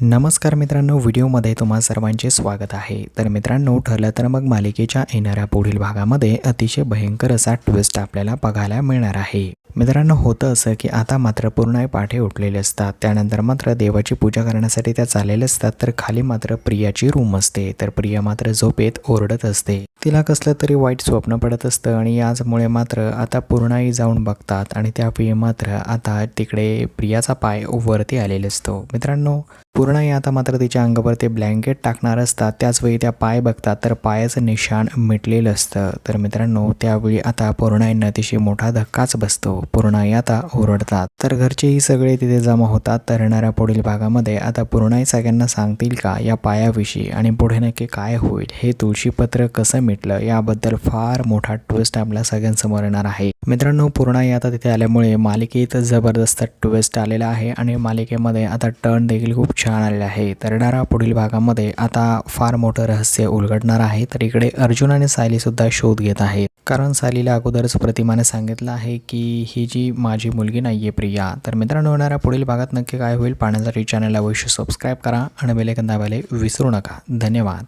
नमस्कार मित्रांनो व्हिडिओमध्ये तुम्हा सर्वांचे स्वागत आहे. तर मित्रांनो ठरलं तर मग मालिकेच्या येणाऱ्या पुढील भागामध्ये अतिशय भयंकर असा ट्विस्ट आपल्याला बघायला मिळणार आहे. मित्रांनो होतं असं की आता मात्र पूर्ण पाठे उठलेले असतात. त्यानंतर मात्र देवाची पूजा करण्यासाठी त्या चाललेल्या असतात तर खाली मात्र प्रियाची रूम असते. तर प्रिया मात्र झोपेत ओरडत असते. तिला कसलं तरी वाईट स्वप्न पडत असतं आणि याचमुळे मात्र आता पूर्णाई जाऊन बघतात आणि त्या मात्र आता तिकडे प्रियाचा पाय वरती आलेला असतो. मित्रांनो पूर्णाई आता मात्र तिच्या अंगावर ते ब्लँकेट टाकणार असतात. त्याचवेळी त्या पाय बघतात तर पायाचं निशाण मिटलेलं असतं. तर मित्रांनो त्यावेळी आता पूर्णाईंना अतिशय मोठा धक्काच बसतो. पूर्णाई आता ओरडतात. तर घरचेही सगळे तिथे जमा होतात. तर येणाऱ्या पुढील भागामध्ये आता पूर्णाई सगळ्यांना सांगतील का या पायाविषयी आणि पुढे नक्की काय होईल हे तुळशीपत्र कसं भेटलं. याबद्दल फार मोठा ट्विस्ट आपल्या सगळ्यांसमोर येणार आहे. मित्रांनो पूर्णाई आता तिथे आल्यामुळे मालिकेत जबरदस्त ट्विस्ट आलेला आहे आणि मालिकेमध्ये आता टर्न देखील खूप छान आलेला आहे. तर येणाऱ्या पुढील भागामध्ये आता फार मोठं रहस्य उलगडणार आहे. तर इकडे अर्जुन आणि सायली सुद्धा शोध घेत आहेत. कारण सायलीला अगोदरच प्रतिमाने सांगितलं आहे की ही जी माझी मुलगी नाही आहे प्रिया. तर मित्रांनो येणाऱ्या पुढील भागात नक्की काय होईल पाहण्यासाठी चॅनलला अवश्य सबस्क्राईब करा आणि बेलेकंदाबाले विसरू नका. धन्यवाद.